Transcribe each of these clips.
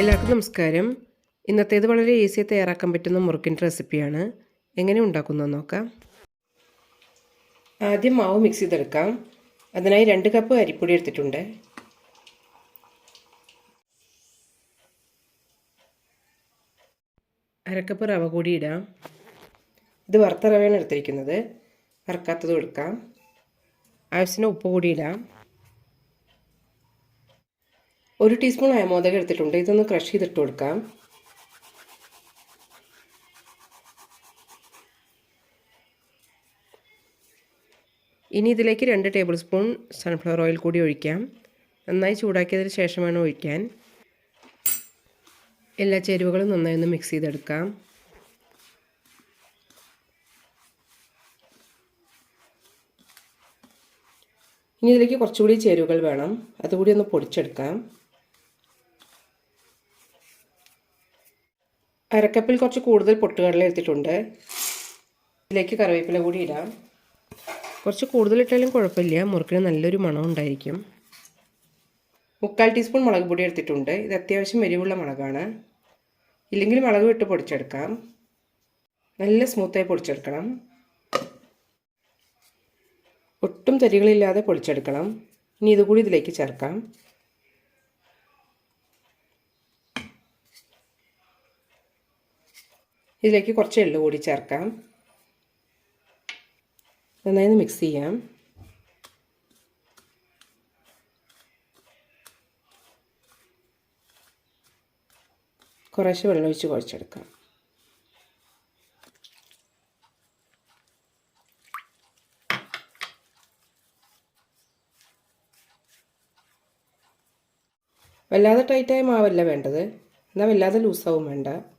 എല്ലാവർക്കും നമസ്കാരം. ഇന്നത്തേത് വളരെ ഈസി തയ്യാറാക്കാൻ പറ്റുന്ന മുറുക്കിന്റെ റെസിപ്പിയാണ്. എങ്ങനെ ഉണ്ടാക്കുന്നത് നോക്കാം. ആദ്യം മാവ് മിക്സ് ചെയ്തെടുക്കാം. അതിനായി രണ്ട് കപ്പ് അരിപ്പൊടി എടുത്തിട്ടുണ്ട്. അരക്കപ്പ് റവ കൂടി ഇടാം. ഇത് വറുത്ത റവയാണ് എടുത്തിരിക്കുന്നത്. വറുക്കാത്തതും കൊടുക്കാം ആവശ്യത്തിന് ഉപ്പ് കൂടി ഇടാം. ഒരു ടീസ്പൂൺ അയമോദകം എടുത്തിട്ടുണ്ട്. ഇതൊന്ന് ക്രഷ് ചെയ്തിട്ട് കൊടുക്കാം. ഇനി ഇതിലേക്ക് രണ്ട് ടേബിൾ സ്പൂൺ സൺഫ്ലവർ ഓയിൽ കൂടി ഒഴിക്കാം. നന്നായി ചൂടാക്കിയതിന് ശേഷം വേണം ഒഴിക്കാൻ. എല്ലാ ചേരുവകളും നന്നായി ഒന്ന് മിക്സ് ചെയ്തെടുക്കാം. ഇനി ഇതിലേക്ക് കുറച്ചുകൂടി ചേരുവകൾ വേണം. അതുകൂടി ഒന്ന് പൊടിച്ചെടുക്കാം. അരക്കപ്പിൽ കുറച്ച് കൂടുതൽ പൊട്ടുകടല എടുത്തിട്ടുണ്ട്. ഇതിലേക്ക് കറിവേപ്പില കൂടി ഇടാം. കുറച്ച് കൂടുതലിട്ടാലും കുഴപ്പമില്ല. മുറുക്കിന് നല്ലൊരു മണം ഉണ്ടായിരിക്കും. മുക്കാൽ ടീസ്പൂൺ മുളക് പൊടി എടുത്തിട്ടുണ്ട്. ഇത് അത്യാവശ്യം എരിവുള്ള മുളകാണ്. ഇല്ലെങ്കിൽ മുളക് വിട്ട് പൊടിച്ചെടുക്കാം. നല്ല സ്മൂത്തായി പൊടിച്ചെടുക്കണം. ഒട്ടും തരികളില്ലാതെ പൊടിച്ചെടുക്കണം. ഇനി ഇതുകൂടി ഇതിലേക്ക് ചേർക്കാം. ഇതിലേക്ക് കുറച്ച് എള്ളു കൂടി ചേർക്കാം. നന്നായി മിക്സ് ചെയ്യാം. കുറേശ്ശെ വെള്ളമൊഴിച്ച് കുഴച്ചെടുക്കാം. വല്ലാതെ ടൈറ്റായ മാവല്ല വേണ്ടത്. എന്നാൽ വല്ലാതെ ലൂസാവും വേണ്ട.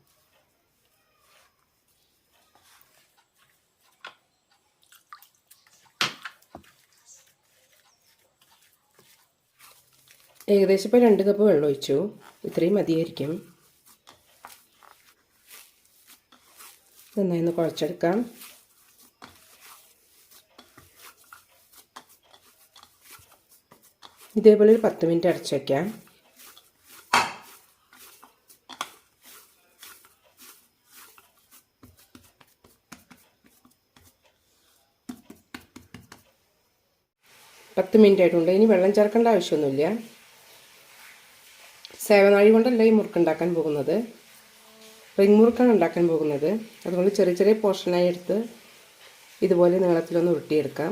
ഏകദേശം ഇപ്പോൾ രണ്ട് കപ്പ് വെള്ളം ഒഴിച്ചു. ഇത്രയും മതിയായിരിക്കും. നന്നായി ഒന്ന് കുഴച്ചെടുക്കാം. ഇതേപോലെ ഒരു പത്ത് മിനിറ്റ് അടച്ചു വയ്ക്കാം പത്ത് മിനിറ്റ് ആയിട്ടുണ്ട്. ഇനി വെള്ളം ചേർക്കേണ്ട ആവശ്യമൊന്നുമില്ല. സേവനാഴി കൊണ്ടല്ല ഈ മുറുക്ക് ഉണ്ടാക്കാൻ പോകുന്നത്. റിംഗ് മുറുക്കാണ് ഉണ്ടാക്കാൻ പോകുന്നത്. അതുകൊണ്ട് ചെറിയ ചെറിയ പോർഷനായി എടുത്ത് ഇതുപോലെ നീളത്തിലൊന്ന് ഉരുട്ടിയെടുക്കാം.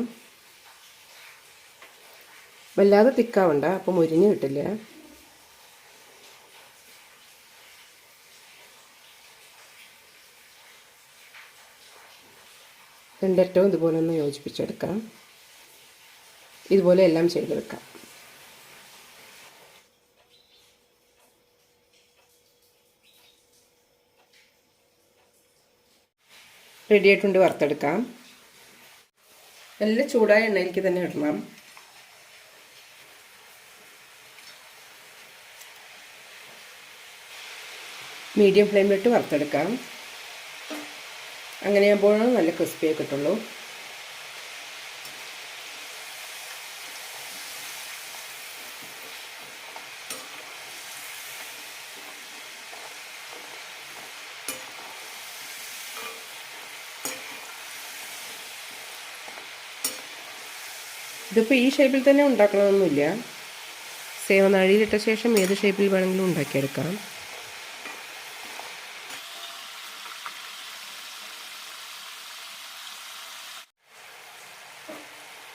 വല്ലാതെ തിക്കാവണ്ട അപ്പം മുരിഞ്ഞ് കിട്ടില്ല. രണ്ടറ്റവും ഇതുപോലെ ഒന്ന് യോജിപ്പിച്ചെടുക്കാം. ഇതുപോലെ എല്ലാം ചെയ്തെടുക്കാം. റെഡി ആയിട്ടുണ്ട് വറുത്തെടുക്കാം. നല്ല ചൂടായ എണ്ണയിലേക്ക് തന്നെ ഇടണം. മീഡിയം ഫ്ലെയിമിലിട്ട് വറുത്തെടുക്കാം. അങ്ങനെയാകുമ്പോഴാണ് നല്ല ക്രിസ്പിയായി കിട്ടുള്ളൂ. ഇതിപ്പോൾ ഈ ഷേപ്പിൽ തന്നെ ഉണ്ടാക്കണമെന്നില്ല സേവനാഴിയിലിട്ട ശേഷം ഏത് ഷേപ്പിൽ വേണമെങ്കിലും ഉണ്ടാക്കിയെടുക്കാം.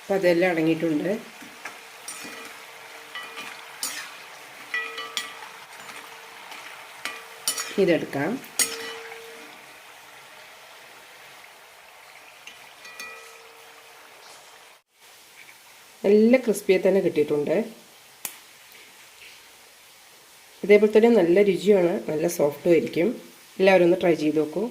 അപ്പം അതെല്ലാം അടങ്ങിയിട്ടുണ്ട്. ഇതെടുക്കാം. നല്ല ക്രിസ്പിയെ തന്നെ കിട്ടിയിട്ടുണ്ട്. ഇതേപോലെ തന്നെ നല്ല രുചിയാണ് നല്ല സോഫ്റ്റും ആയിരിക്കും. എല്ലാവരും ഒന്ന് ട്രൈ ചെയ്ത് നോക്കൂ.